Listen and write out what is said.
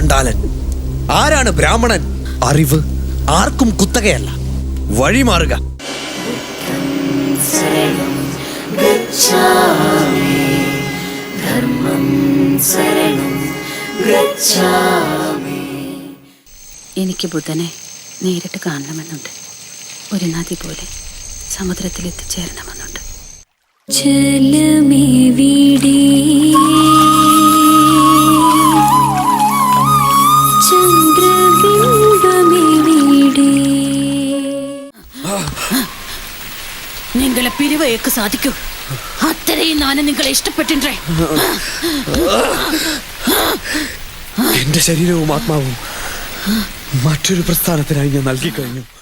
ചണ്ടാലൻ ആരാണ് ബ്രാഹ്മണൻ? അറിവ് ആർക്കും കുത്തകയല്ല. വഴി മാറുക. എനിക്ക് ബുധനെ നേരിട്ട് കാണണമെന്നുണ്ട്. ഒരു നദി പോലെ സമുദ്രത്തിൽ എത്തിച്ചേരണമെന്നുണ്ട് ജലമേ നിങ്ങളെ പിരിവയക്ക് സാധിക്കൂ. അത്രയും ഞാൻ നിങ്ങളെ ഇഷ്ടപ്പെട്ടിട്ടേ എന്റെ ശരീരവും ആത്മാവും മറ്റൊരു പ്രസ്ഥാനത്തിനായി ഞാൻ നൽകി കഴിഞ്ഞു